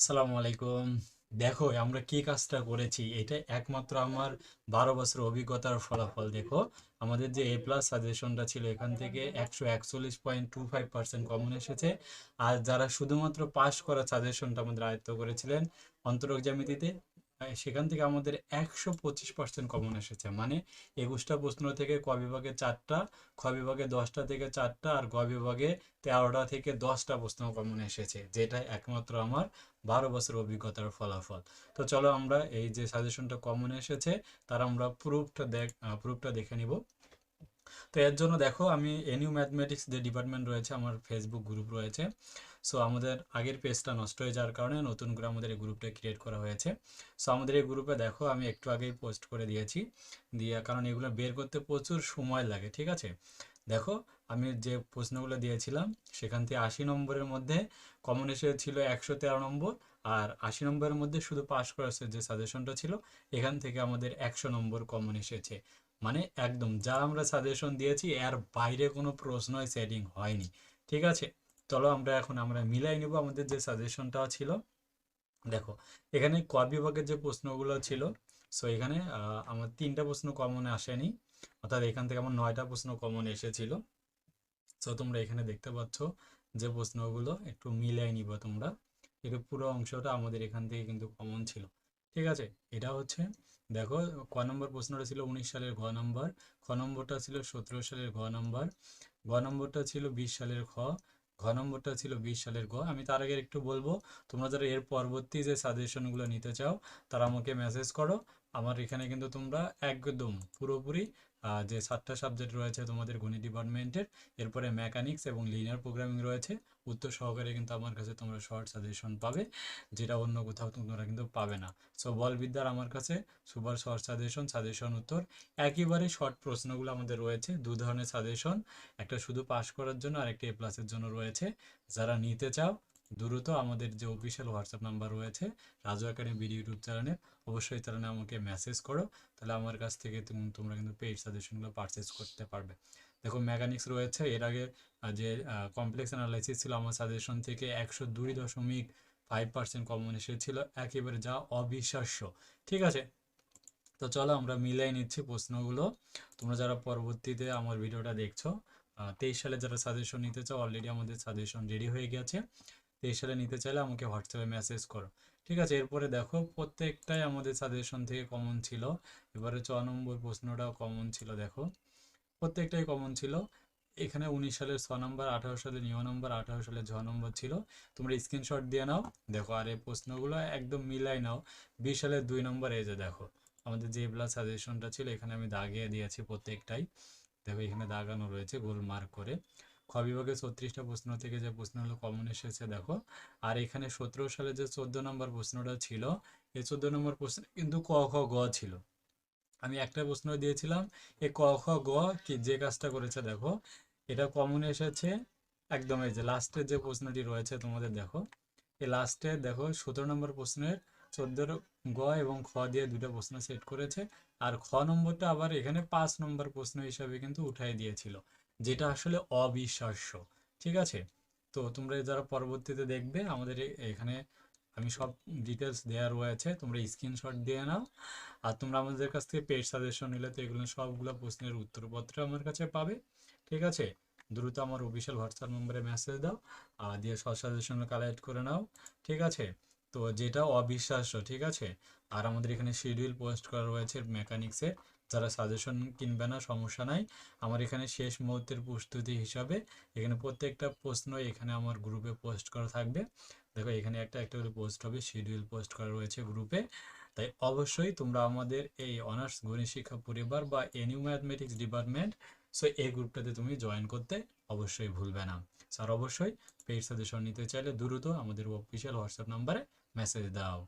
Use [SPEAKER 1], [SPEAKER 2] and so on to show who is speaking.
[SPEAKER 1] আসসালামু আলাইকুম। দেখো, আমরা কি কাজটা করেছি? এটা একমাত্র আমার বারো বছর অভিজ্ঞতার ফলাফল, দেখো। আমাদের যে এ প্লাস সাজেশনটা ছিল, এখান থেকে একশো একচল্লিশ point two five percent common এসেছে। আর যারা শুধুমাত্র পাস করা সাজেশনটা আমাদের আয়ত্ত করেছিলেন, অন্তরক জ্যামিতিতে সেখান থেকে আমাদের একশো পঁচিশ পার্সেন্ট কমন এসেছে। মানে একুশটা প্রশ্ন থেকে ক বিভাগে চারটা, খ বিভাগে দশটা থেকে চারটা আর গ বিভাগে তেরোটা থেকে দশটা প্রশ্ন কমন এসেছে, যেটা একমাত্র আমার বারো বছর অভিজ্ঞতার ফলাফল। তো চলো আমরা এই যে সাজেশনটা কমন এসেছে, তার আমরা প্রুফটা দেখ প্রুফটা দেখে নিব। তো এর জন্য দেখো, আমি এনিউ ম্যাথমেটিক্স যে ডিপার্টমেন্ট রয়েছে, আমার ফেসবুক গ্রুপ রয়েছে। সো আমাদের আগের পেজটা নষ্ট হয়ে যাওয়ার কারণে নতুন করে আমাদের এই গ্রুপটা ক্রিয়েট করা হয়েছে। সো আমাদের এই গ্রুপে দেখো, আমি একটু আগেই পোস্ট করে দিয়েছি। দিয়ে, কারণ এগুলো বের করতে প্রচুর সময় লাগে, ঠিক আছে? দেখো, আমি যে প্রশ্নগুলো দিয়েছিলাম, সেখান থেকে আশি নম্বরের মধ্যে কমন এসেছিল একশো তেরো নম্বর, আর আশি নম্বরের মধ্যে শুধু পাস করার যে সাজেশনটা ছিল, এখান থেকে আমাদের একশো নম্বর কমন এসেছে মানে একদম যা আমরা সাজেশন দিয়েছি, এর বাইরে কোনো প্রশ্নই সেটিং হয়নি। ঠিক আছে? চলো আমরা এখন আমরা মিলাই নিব আমাদের যে সাজেশনটা ছিল। দেখো, এখানে ক বিভাগের যে প্রশ্নগুলো ছিল সো এখানে আমার তিনটা প্রশ্ন কমন আসেনি। অর্থাৎ এখান থেকে আমার নয়টা প্রশ্ন কমন এসেছিল। সো তোমরা এখানে দেখতে পাচ্ছ যে প্রশ্নগুলো একটু মিলাই নিবা তোমরা। এটা পুরো অংশটা আমাদের এখান থেকে কিন্তু কমন ছিল। ঠিক আছে? এটা হচ্ছে, দেখো, ক নম্বর প্রশ্নটা ছিল উনিশ সালের ঘ নম্বর, খ নম্বরটা ছিল সতেরো সালের ঘ নম্বর, ঘ নম্বরটা ছিল বিশ সালের খ, ঘ নম্বরটা ছিল বিশ সালের ঘ। আমি তার আগে একটু বলব, তোমরা যারা এর পরবর্তী যে সাজেশনগুলো নিতে চাও, তারা আমাকে মেসেজ করো। আমার এখানে কিন্তু তোমরা একদম পুরোপুরি যে সাতটা সাবজেক্ট রয়েছে তোমাদের গণিত ডিপার্টমেন্টের এরপরে মেকানিক্স এবং লিনিয়ার প্রোগ্রামিং রয়েছে। উত্তর সহকারে কিন্তু আমার কাছে তোমরা শর্ট সাজেশন পাবে, যেটা অন্য কোথাও তোমরা কিন্তু পাবে না। সো বলবিদ্যার আমার কাছে সুপার শর্ট সাজেশন সাজেশন উত্তর। একেবারে শর্ট প্রশ্নগুলো আমাদের রয়েছে, দু ধরনের সাজেশন একটা শুধু পাস করার জন্য আর একটা এ প্লাসের জন্য রয়েছে। যারা নিতে চাও দ্রুত আমাদের যে অফিসিয়াল হোয়াটসঅ্যাপ নাম্বার রয়েছে রাজু একাডেমি বিডি ইউটিউব চ্যানেলে অবশ্যই চ্যানেলে আমাকে মেসেজ করো, তাহলে আমার কাছ থেকে তুম- তোমরা কিন্তু পেইড সাজেশনগুলো পারচেস করতে পারবে। দেখো মেকানিক্স রয়েছে, এর আগে যে কমপ্লেক্স অ্যানালাইসিস ছিল, আমার সাজেশন থেকে একশো দুই দশমিক ফাইভ পার্সেন্ট কমন এসেছিল একেবারে যা অবিশ্বাস্য। ঠিক আছে? তো চলো আমরা মিলাই নিচ্ছি প্রশ্নগুলো। তোমরা যারা পরবর্তীতে আমার ভিডিওটা দেখছ তেইশ সালে যারা সাজেশন নিতে চাও অলরেডি আমাদের সাজেশন রেডি হয়ে গেছে। সালে নিতে চাইলে আমাকে হোয়াটসঅ্যাপে মেসেজ করো। ঠিক আছে, এরপরে দেখো প্রত্যেকটাই আমাদের সাজেশন থেকে কমন ছিল। এবারে ছ নম্বর প্রশ্নটাও কমন ছিল, দেখো। প্রত্যেকটাই কমন ছিল। এখানে উনিশ সালের ছ নম্বর, আঠারো সালে নিয় নম্বর, আঠারো সালে ছ নম্বর ছিল। তোমরা স্ক্রিনশট দিয়ে নাও, দেখো, আর এই প্রশ্নগুলো একদম মিলাই নাও। বিশ সালের দুই নম্বর, এই যে দেখো, আমাদের যে প্লাস সাজেশনটা ছিল, এখানে আমি দাগিয়ে দিয়েছি প্রত্যেকটাই। দেখো, এখানে দাগানো রয়েছে, গোল মার্ক করে। খ বিভাগে ছত্রিশটা প্রশ্ন থেকে যে প্রশ্নগুলো কমন এসেছে, দেখো। আর এখানে সতেরো সালে যে চোদ্দ নম্বর প্রশ্নটা ছিল, এই চোদ্দ নম্বর প্রশ্ন কিন্তু ক, খ, গ ছিল। আমি একটা প্রশ্ন দিয়েছিলাম এই ক, খ, গ কি যে কাজটা করেছে, দেখো। এটা কমন এসেছে একদম এই যে লাস্টের যে প্রশ্নটি রয়েছে তোমাদের, দেখো। এই লাস্টে দেখো সতেরো নম্বর প্রশ্নের চোদ্দোর গ এবং খ দিয়ে দুটো প্রশ্ন সেট করেছে। আর খ নম্বরটা আবার এখানে পাঁচ নম্বর প্রশ্ন হিসাবে কিন্তু উঠাই দিয়েছিল। যেটা আসলে অবিশ্বাস্য, ঠিক আছে? তো তোমরা যারা পরবর্তীতে দেখবে, আমাদের এখানে আমি সব ডিটেলস দেওয়া রয়েছে, তোমরা স্ক্রিনশট দিয়ে নাও। আর তোমরা আমাদের কাছ থেকে পেড সাজেশন নিলে তো এগুলো সবগুলো প্রশ্নের উত্তরপত্র আমার কাছে পাবে, ঠিক আছে? দ্রুত আমার অফিসিয়াল হোয়াটসঅ্যাপ নম্বরে মেসেজ দাও, আর দিয়ে সব সাজেশন কালেক্ট করে নাও, ঠিক আছে? তো যেটা অবিশ্বাস্য, ঠিক আছে? আর আমাদের এখানে শিডিউল পোস্ট করা রয়েছে মেকানিক্সে যারা সাজেশন কিনবে না, সমস্যা নাই। আমার এখানে শেষ মুহূর্তের প্রস্তুতি হিসাবে এখানে প্রত্যেকটা প্রশ্ন এখানে আমার গ্রুপে পোস্ট করা থাকবে। দেখো, এখানে একটা একটা করে পোস্ট হবে শিডিউল পোস্ট করা রয়েছে গ্রুপে তাই অবশ্যই তোমরা আমাদের এই অনার্স গণিত শিক্ষা পরিবার বা এনিউ ম্যাথমেটিক্স ডিপার্টমেন্ট সো এই গ্রুপটাতে তুমি জয়েন করতে অবশ্যই ভুলবে না। স্যার, অবশ্যই পেইড সাজেশন নিতে চাইলে দ্রুত আমাদের অফিসিয়াল হোয়াটসঅ্যাপ নাম্বারে মেসেজ দাও।